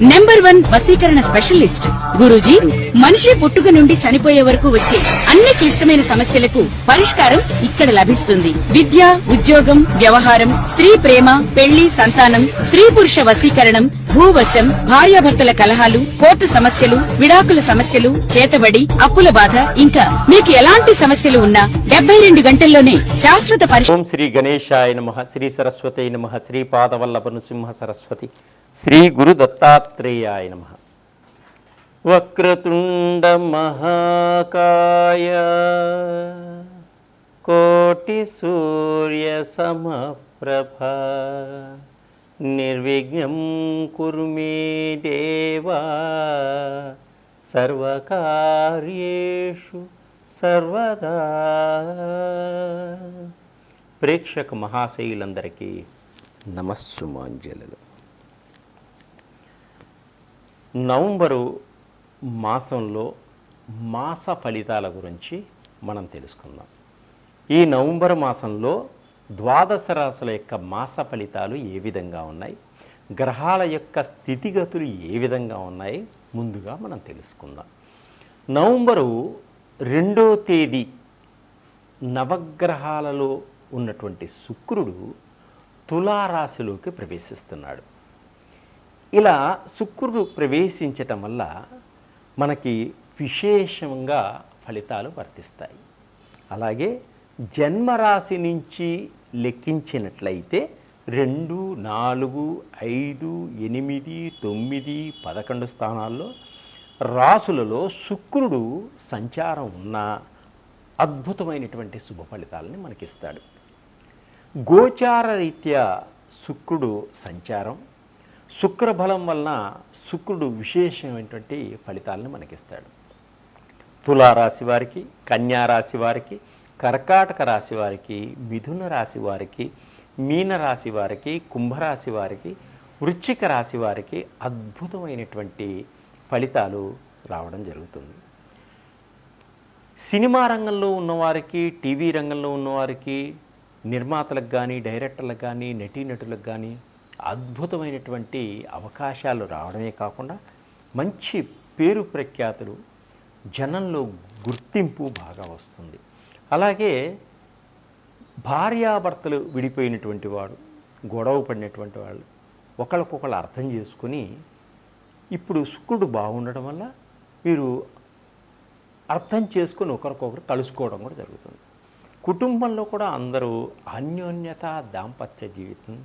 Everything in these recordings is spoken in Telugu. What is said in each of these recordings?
నెంబర్ వన్ వసీకరణ స్పెషలిస్ట్. గురూజీ మనిషి పుట్టుక నుండి చనిపోయే వరకు వచ్చే అన్ని క్లిష్టమైన సమస్యలకు పరిష్కారం ఇక్కడ లభిస్తుంది. విద్య ఉద్యోగం వ్యవహారం స్త్రీ ప్రేమ పెళ్ళి సంతానం స్త్రీ పురుష వసీకరణం భూవశం భార్యాభర్తల కలహాలు కోర్టు సమస్యలు విడాకుల సమస్యలు చేతబడి అప్పుల బాధ ఇంకా మీకు ఎలాంటి సమస్యలు ఉన్నా డెబ్బై రెండు గంటల్లోనే శాశ్వత పరిష్కారం శ్రీ గణేశాయ నమ శ్రీ సరస్వతి నమ శ్రీ పాదవల్లభ నృసింహ సరస్వతి. శ్రీ గురు దత్తాత్రేయాయ నమ. వక్రతుండ మహాకాయ కోటి సూర్య సమప్రభ నిర్విఘ్నం కురు మే దేవా సర్వకార్యేషు సర్వదా. ప్రేక్షక మహాశైలందరికీ నమస్సుమాంజలు నవంబరు మాసంలో మాస ఫలితాల గురించి మనం తెలుసుకుందాం. ఈ నవంబర్ మాసంలో ద్వాదశ రాశుల యొక్క మాస ఫలితాలు ఏ విధంగా ఉన్నాయి? గ్రహాల యొక్క స్థితిగతులు ఏ విధంగా ఉన్నాయి? ముందుగా మనం తెలుసుకుందాం. నవంబరు రెండో తేదీ నవగ్రహాలలో ఉన్నటువంటి శుక్రుడు తులారాశిలోకి ప్రవేశిస్తున్నాడు. ఇలా శుక్రుడు ప్రవేశించటం వల్ల మనకి విశేషంగా ఫలితాలు వర్తిస్తాయి. అలాగే జన్మరాశి నుంచి లెక్కించినట్లయితే రెండు నాలుగు ఐదు ఎనిమిది తొమ్మిది పదకొండు స్థానాల్లో రాసులలో శుక్రుడు సంచారం ఉన్న అద్భుతమైనటువంటి శుభ ఫలితాలని మనకిస్తాడు. గోచార రీత్యా శుక్రుడు సంచారం శుక్రబలం వలన శుక్రుడు విశేషమైనటువంటి ఫలితాలను మనకిస్తాడు. తులారాశి వారికి కన్యా రాశి వారికి కర్కాటక రాశి వారికి మిథున రాశి వారికి మీన రాశి వారికి కుంభరాశి వారికి వృశ్చిక రాశి వారికి అద్భుతమైనటువంటి ఫలితాలు రావడం జరుగుతుంది. సినిమా రంగంలో ఉన్నవారికి టీవీ రంగంలో ఉన్నవారికి నిర్మాతలకు కానీ డైరెక్టర్లకు కానీ నటీనటులకు కానీ అద్భుతమైనటువంటి అవకాశాలు రావడమే కాకుండా మంచి పేరు ప్రఖ్యాతులు జనంలో గుర్తింపు బాగా వస్తుంది. అలాగే భార్యాభర్తలు విడిపోయినటువంటి వాడు గొడవ పడినటువంటి వాళ్ళు ఒకళ్ళకొకళ్ళు అర్థం చేసుకుని ఇప్పుడు శుక్రుడు బాగుండడం వల్ల మీరు అర్థం చేసుకొని ఒకరికొకరు కలుసుకోవడం కూడా జరుగుతుంది. కుటుంబంలో కూడా అందరూ అన్యోన్యత దాంపత్య జీవితం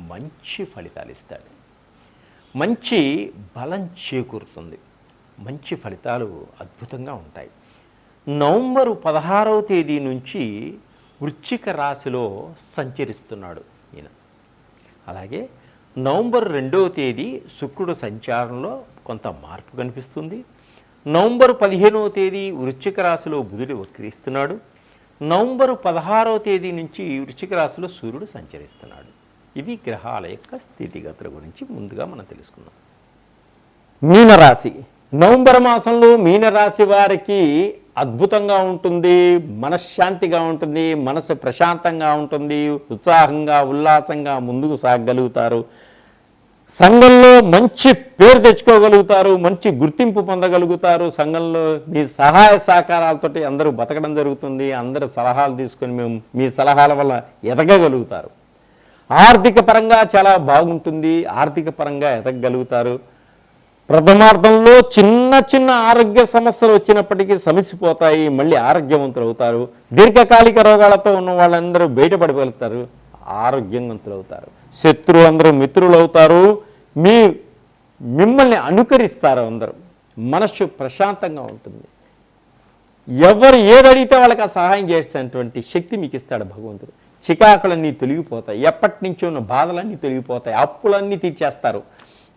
మంచి ఫలితాలు ఇస్తాడు. మంచి బలం చేకూరుతుంది. మంచి ఫలితాలు అద్భుతంగా ఉంటాయి. నవంబరు పదహారవ తేదీ నుంచి వృశ్చిక రాశిలో సంచరిస్తున్నాడు ఈయన. అలాగే నవంబర్ రెండవ తేదీ శుక్రుడు సంచారంలో కొంత మార్పు కనిపిస్తుంది. నవంబర్ పదిహేనవ తేదీ వృశ్చిక రాశిలో బుధుడు వక్రిస్తున్నాడు. నవంబరు పదహారవ తేదీ నుంచి వృశ్చిక రాశిలో సూర్యుడు సంచరిస్తున్నాడు. ఇవి గ్రహాల యొక్క స్థితిగతుల గురించి ముందుగా మనం తెలుసుకుందాం. మీనరాశి. నవంబర్ మాసంలో మీనరాశి వారికి అద్భుతంగా ఉంటుంది మనశ్శాంతిగా ఉంటుంది మనసు ప్రశాంతంగా ఉంటుంది ఉత్సాహంగా ఉల్లాసంగా ముందుకు సాగగలుగుతారు సంఘంలో మంచి పేరు తెచ్చుకోగలుగుతారు మంచి గుర్తింపు పొందగలుగుతారు. సంఘంలో మీ సహాయ సహకారాలతోటి అందరూ బతకడం జరుగుతుంది. అందరు సలహాలు తీసుకొని మేము మీ సలహాల వల్ల ఎదగగలుగుతారు. ఆర్థిక పరంగా చాలా బాగుంటుంది ఆర్థిక పరంగా ఎదగగలుగుతారు. ప్రథమార్థంలో చిన్న చిన్న ఆరోగ్య సమస్యలు వచ్చినప్పటికీ సమసిపోతాయి మళ్ళీ ఆరోగ్యవంతులు అవుతారు దీర్ఘకాలిక రోగాలతో ఉన్న వాళ్ళందరూ బయటపడగలుగుతారు ఆరోగ్యవంతులు అవుతారు శత్రువు అందరూ మిత్రులు అవుతారు మీ మిమ్మల్ని అనుకరిస్తారు అందరూ. మనస్సు ప్రశాంతంగా ఉంటుంది. ఎవరు ఏది అడిగితే వాళ్ళకి ఆ సహాయం చేసేటువంటి శక్తి మీకు ఇస్తాడు భగవంతుడు. చికాకులన్నీ తొలగిపోతాయి. ఎప్పటి నుంచో ఉన్న బాధలన్నీ తొలగిపోతాయి. అప్పులన్నీ తీర్చేస్తారు.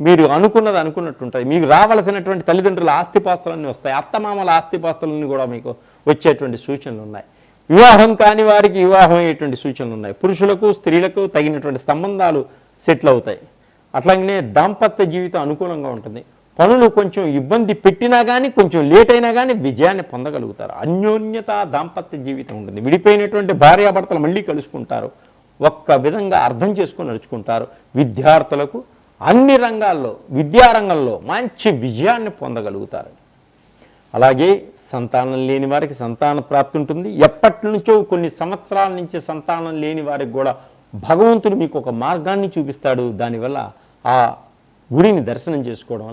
మీరు అనుకున్నది అనుకున్నట్టు ఉంటుంది మీకు రావాల్సినటువంటి తల్లిదండ్రుల ఆస్తిపాస్తులన్నీ వస్తాయి. అత్తమామల ఆస్తిపాస్తులన్నీ కూడా మీకు వచ్చేటువంటి సూచనలు ఉన్నాయి. వివాహం కాని వారికి వివాహం అయ్యేటువంటి సూచనలు ఉన్నాయి. పురుషులకు స్త్రీలకు తగినటువంటి సంబంధాలు సెటిల్ అవుతాయి. అట్లాగనే దాంపత్య జీవితం అనుకూలంగా ఉంటుంది. పనులు కొంచెం ఇబ్బంది పెట్టినా కానీ కొంచెం లేట్ అయినా కానీ విజయాన్ని పొందగలుగుతారు. అన్యోన్యత దాంపత్య జీవితం ఉంటుంది. విడిపోయినటువంటి భార్యాభర్తలు మళ్ళీ కలుసుకుంటారు. ఒక్క విధంగా అర్థం చేసుకుని నడుచుకుంటారు. విద్యార్థులకు అన్ని రంగాల్లో విద్యారంగంలో మంచి విజయాన్ని పొందగలుగుతారు. అలాగే సంతానం లేని వారికి సంతాన ప్రాప్తి ఉంటుంది. ఎప్పటి నుంచో కొన్ని సంవత్సరాల నుంచి సంతానం లేని వారికి కూడా భగవంతుడు మీకు ఒక మార్గాన్ని చూపిస్తాడు. దానివల్ల ఆ గుడిని దర్శనం చేసుకోవడం